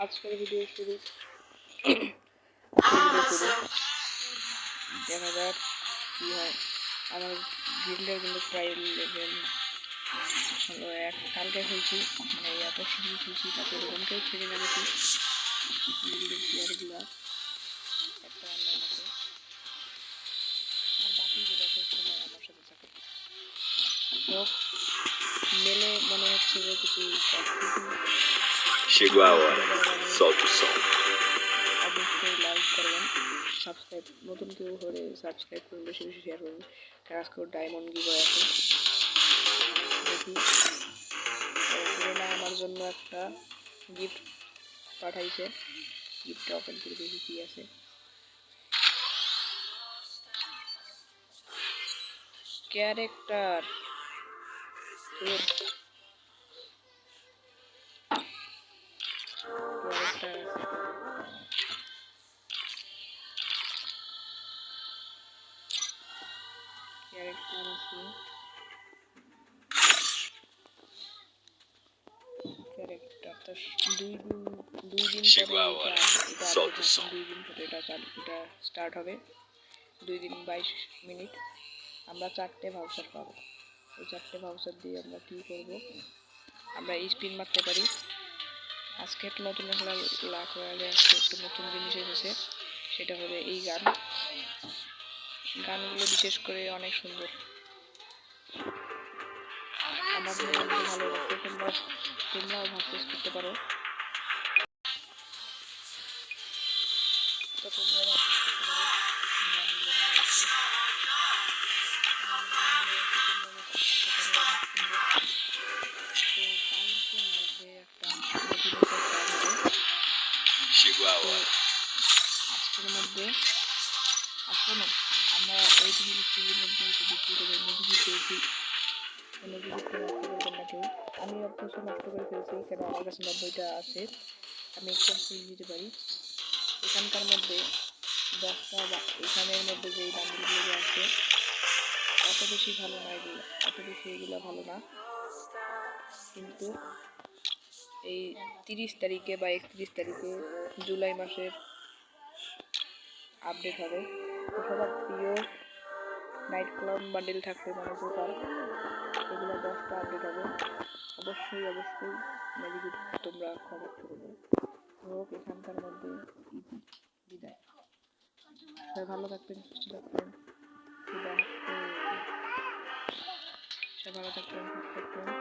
আজকের ভিডিও শুরু। ভিডিও দেখা যাক কি হয়। আমার গিল্ডের কিন্তু প্রায় লেভেল হলো এক কালকে খেলছি। মানে এত সিঁড়ি খেলছি তারপরে ওখানকেও ছেড়ে গিল্ডের প্লেয়ারগুলো একটা আর বাকি যে দেখো সময় আমার সাথে থাকে। মেলে মনে হচ্ছে যে কিছু Chegou a hora. Solta o som. Subscribe নতুন কেউ হলে সাবস্ক্রাইব করুন বেশি বেশি শেয়ার করুন আজকেও ডায়মন্ড গিভে আছে দেখি আমার জন্য একটা গিফট পাঠাইছে গিফটটা ওপেন করে দেখি কি আছে ক্যারেক্টার O হচ্ছে, som. দুই দিন পরে এটা এটা স্টার্ট হবে দুই দিন বাইশ মিনিট আমরা চারটে ভাউচার পাবো ওই চারটে ভাউচার দিয়ে আমরা কী করব আমরা স্পিন মারতে পারি আজকে একটা নতুন লাখ গেলে আজকে একটা নতুন জিনিস এসেছে, সেটা হলো এই গান। গানগুলো বিশেষ করে অনেক সুন্দর। মধ্যে ভালো লাগছে তোমরা, তোমরাও ভাবতেস করতে পারো। তো তোমরা ভাবতেস করতে আজকের মধ্যে আসো না আমরা ওই টিভির টিভির মধ্যে বিক্রি করে নদী পেয়েছি নদী বিক্রি আমি অবশ্য নষ্ট করে ফেলছি, কেন আমার কাছে নব্বইটা আছে আমি একটু ফ্রি দিতে পারি। এখানকার মধ্যে দশটা বা এখানের মধ্যে যে বান্ডিলগুলো আছে, অত বেশি ভালো না এগুলো, অত বেশি এগুলো ভালো না। কিন্তু এই তিরিশ তারিখে বা একত্রিশ তারিখে জুলাই মাসের আপডেট হবে। সবার প্রিয় নাইট ক্লাব বান্ডেল থাকবে মানে টোটাল এগুলো দশটা আপডেট হবে। অবশ্যই অবশ্যই মেডিকেট তোমরা খবর করবে হোক, এখানকার মধ্যে বিদায়। সবাই ভালো থাকবেন, সুস্থ থাকবেন। সবাই ভালো থাকবেন, সুস্থ থাকবেন।